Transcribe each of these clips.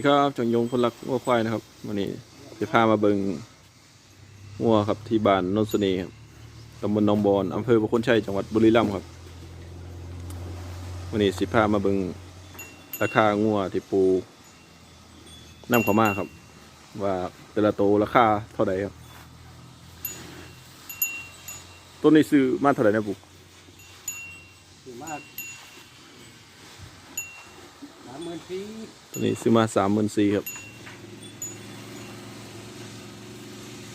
ดีครับจังยงพลลักวัวควายนะครับวันนี้จะพามาเบิงวัวครับที่บ้านโนนสนีครับตำบลหนองบอนอำเภอพระคุณชัยจังหวัดบุรีรัมย์ครับวันนี้สิพามาเบิงราคางัวที่ปูน้ำข้ามาครับ ว่าแต่ละโตวราคาเท่าไหร่ครับต้นนี้ซื้อมาเท่าไหร่นะปู ถือมากสาม หมื่นสี่ต้นนี้ซื้อมาสามหมื่นสี่ครับ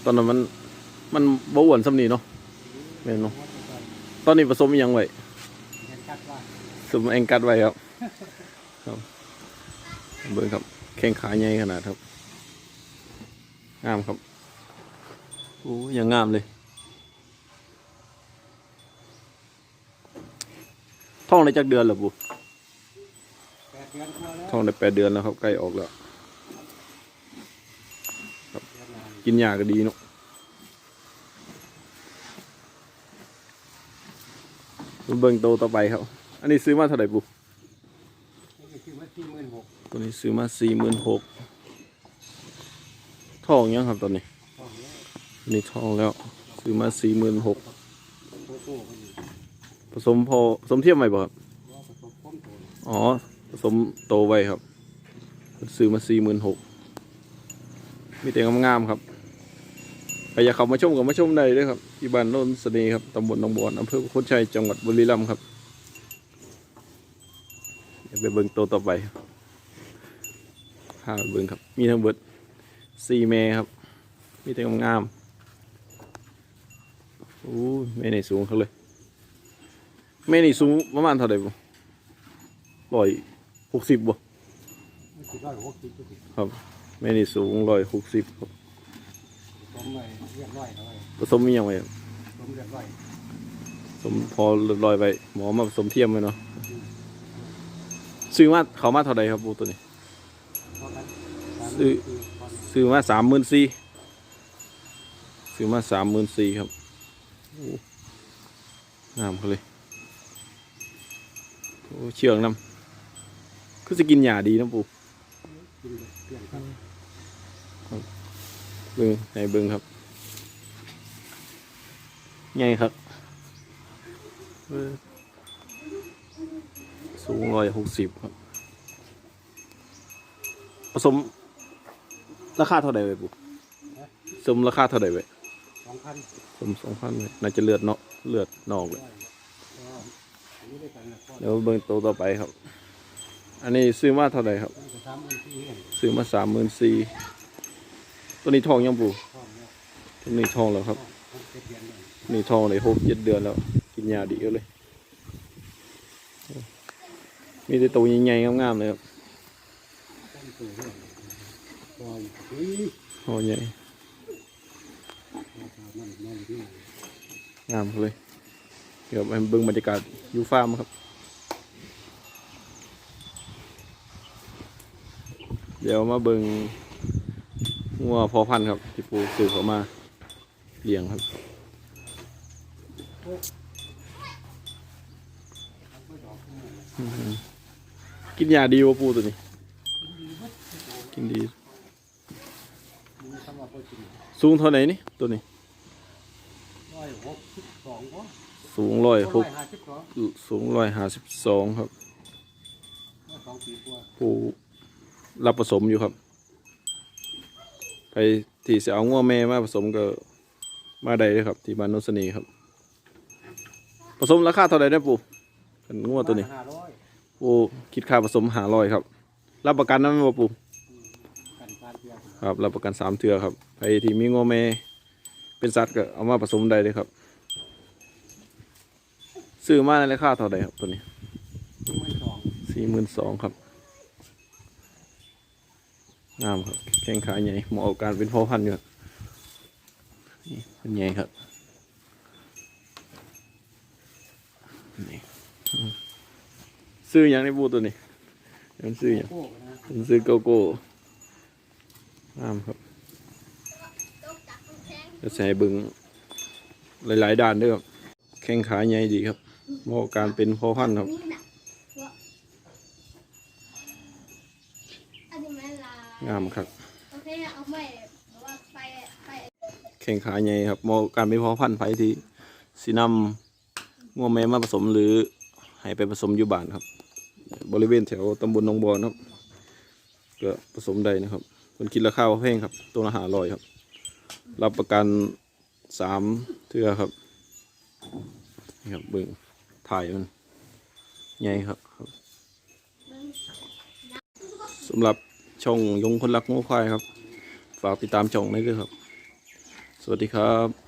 ตอนนั้นมันมันบ่อ้วนสำนีเนาะแม่นเนาะตอนนี้ผสมอิหยังไว้เห็นชัดว่าผสมแองกัดไว้ครับ ครับเบิ่งครับ แข้งขาใหญ่ขนาดครับงามครับโอ้ยยังงามเลยท้องได้จักเดือนแล้วบุ แปดเดือนกว่าแล้ว ท้องได้แปดเดือนแล้วครับใกล้ออกแล้วเดือนนานกินยาก็ดีเนาะมาเบิ่งโตต่อไปครับ อันนี้ซื้อมาเท่าไหร่บุนี่ก็คือว่าสี่หมื่นหกตัวนี้ซื้อมาสี่หมื่นหกทองยังครับตอนนี้ตอนนี้อันนี้ทองแล้ว ซื้อมาสี่หมื่นหกโตโต้กันอยู่ผสมพอผสมเทียมไหมบ่ครับว่าผสมพ้นโตอ๋อผ สมโตไว้ครับ ซื้อมาสี่หมื่นหกมีแต่งามๆครับใครอยากเข้ามาชมก็มาชมได้เลยครับที่บ้านโนนสนีครับตำบลหนองบอนอำเภอโคชัยจังหวัดบุรีรัมย์ครับเดี๋ยวไปเบิ่งโตต่อไปพาเบิ่งครับ มีทั้งเบิดสี่แม่ครับ มีแต่งามๆโอ้ยแม่นี่สูงเขาเลยแม่นี่สูงประมาณเท่าไหร่บ่ร้อย หกสิบบ่ไม่สิร้อยหกครับแม่นี่สูงร้อยหกสิบครับผสมไปเรียบร้อยเลยผสมมีอย่างไรครับผสมเรียบร้อยผสมพอเรียบร้อยไปหมอมาผสมเทียมไว้เนาะซื้อมาเขามาเท่าไหร่ครับปูตัวนี้ซื้อซื้อมาสามหมื่นสี่ซื้อมาสามหมื่นสี่ครับงามเขาเลยโอ้เชื่องน้ำ คือจะกินหญ้าดีนะปูกินเปลี่ยนครับเบิ้งในเบิ้งครับไงครับเออสูงร้อยหกสิบครับ ผสม ราคาเท่าไหร่ไปปุ๊สมราคาเท่าไหร่ไปสองพันสมสองพันเลยน่าจะเลือดเนาะเลือดนอกเลยร้อยก็อันนี้ได้กันนะก็เดี๋ยวเบิ้งตัวต่อไปครับ อันนี้ซื้อมาเท่าไหร่ครับ ซื้อมาสามหมื่นสี่ตัวนี้ทองยังปูพร้อมแล้วตัวนี้ทองแล้วครับนี่ทองเลยหกเจ็ดเดือนแล้ว กินยาดีเลย มีแต่ตัวใหญ่ๆงามๆเลยครับหอใหญ่งามเลย เดี๋ยวไปเบิ่งบรรยากาศยูฟาร์มครับ เดี๋ยวมาเบิ่งงัวพอพันธุ์ครับที่ปูซื้อเขามาเลี้ยงครับอืมกินยาดีวะปูตัวนี้ กินดีมีคำว่าโปรตีนสูงเท่าไหร่นี่ตัวนี้ร้อยหกสิบสองก็สูงร้อยหร้อยกห้าสิบสองสูงร้อยห้าสิบสองครับสองปีกว่าปู รับผสมอยู่ครับไปที่จะเอางัวแม่มาผสมก็มาได้เลยครับ ที่บ้านโนนสนีครับ ผสมราคาเท่าไหร่ได้ปูเป็นงัวตัวนี้ห้าร้อยปูคิดค่าผสมหาร้อยครับ รับประกันนั้นบ่ปูกันการเปลี่ยนครับรับประกันสามเทือครับไปที่มีงัวแม่เป็นสัตว์ก็เอามาผสมได้เลยครับ ซื้อมาในราคาเท่าไหร่ครับตัวนี้หมื่นสองสี่หมื่นสองครับ งามครับแข้งขาใหญ่เหมาะกับการเป็นพ่อพันธุ์อยู่นี่เป็นใหญ่ครับนี่ซื้ออย่างในบูตัวนี้ยังซื้ออย่างโก้นซื้อโกโก้งามครับจะใส่บึงหลาย ๆ ด้านด้วยครับแข้งขาใหญ่ดีครับเหมาะการเป็นพ่อพันธุ์ครับ นี่น่ะว่าอันนี้มันอะไร งามครับโอเคเอาใหม่เพราะว่าไปไปแข่งขาใหญ่ครับเหมาะกับการเป็นพ่อพันธุ์ไผ่ที่สีนำงัวแม่มาผสมหรือให้ไปผสมอยู่บ้านครับ บริเวณแถวตำบลหนองบอนครับก็ผสมได้นะครับคนคิดราคาว่าแพงครับ ตัวละหาร้อยครับ รับประกันสามเทือครับนี่ครับเบิ่งถ่ายมันใหญ่ครับครับสำหรับ ช่องยงคนรักงูควายครับ ฝากติดตามช่องได้ด้วยครับ สวัสดีครับ